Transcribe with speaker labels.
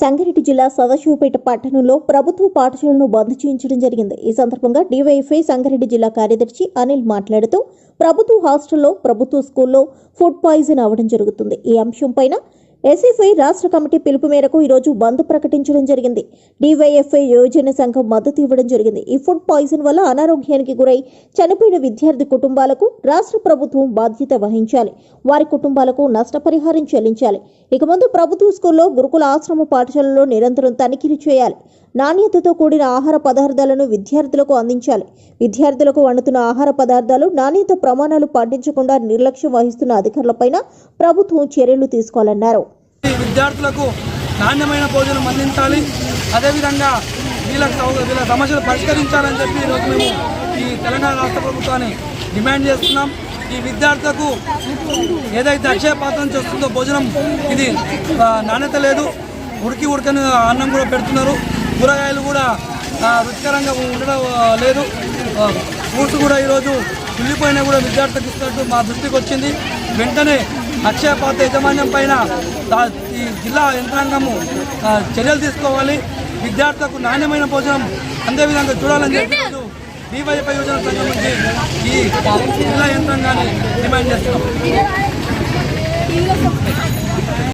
Speaker 1: సంగారెడ్డి జిల్లా సదాశివపేట పట్టణంలో ప్రభుత్వ పాఠశాలను బంద్ చేయించడం జరిగింది. ఈ సందర్భంగా డివైఎఫ్ఐ సంగారెడ్డి జిల్లా కార్యదర్శి అనిల్ మాట్లాడుతూ ప్రభుత్వ హాస్టల్లో ప్రభుత్వ స్కూల్లో ఫుడ్ పాయిజన్ అవ్వడం జరుగుతుంది. ఈ అంశంపైన ఎస్ఎఫ్ఐ రాష్ట్ర కమిటీ పిలుపు మేరకు ఈరోజు బంద్ ప్రకటించడం జరిగింది. డివైఎఫ్ఐ యోజన సంఘం మద్దతు ఇవ్వడం జరిగింది. ఈ ఫుడ్ పాయిజన్ వల్ల అనారోగ్యానికి గురై చనిపోయిన విద్యార్థి కుటుంబాలకు రాష్ట్ర ప్రభుత్వం బాధ్యత వహించాలి. వారి కుటుంబాలకు నష్టపరిహారం చెల్లించాలి. ఇక ముందు ప్రభుత్వ స్కూల్లో గురుకుల ఆశ్రమ పాఠశాలలో నిరంతరం తనిఖీలు చేయాలి. నాణ్యతతో కూడిన ఆహార పదార్థాలను విద్యార్థులకు అందించాలి. విద్యార్థులకు వండుతున్న ఆహార పదార్థాలు నాణ్యత ప్రమాణాలు పాటించకుండా నిర్లక్ష్యం వహిస్తున్న అధికారులపైన ప్రభుత్వం చర్యలు తీసుకోవాలన్నారు.
Speaker 2: విద్యార్థులకు నాణ్యమైన భోజనం అందించాలి. అదేవిధంగా వీళ్ళ వీళ్ళ సమస్యలు పరిష్కరించాలని చెప్పి ఈరోజు మేము ఈ తెలంగాణ రాష్ట్ర ప్రభుత్వాన్ని డిమాండ్ చేస్తున్నాం. ఈ విద్యార్థులకు ఏదైతే అక్షయ చేస్తుందో భోజనం ఇది నాణ్యత లేదు. ఉడికి ఉడకని అన్నం కూడా పెడుతున్నారు. కూరగాయలు కూడా రుచికరంగా ఉండడం లేదు. ఫ్రూట్స్ కూడా ఈరోజు కుళ్ళిపోయినా కూడా విద్యార్థులకు ఇస్తున్నట్టు మా దృష్టికి వచ్చింది. వెంటనే అక్షయ పాత్ర యజమాన్యం పైన ఈ జిల్లా యంత్రాంగము చర్యలు తీసుకోవాలి. విద్యార్థులకు నాణ్యమైన భోజనం అందే విధంగా చూడాలని చెప్పి డివైఎఫ్ఐ యోజన సంఘం నుంచి ఈ జిల్లా యంత్రాంగాన్ని డిమాండ్ చేస్తున్నాం.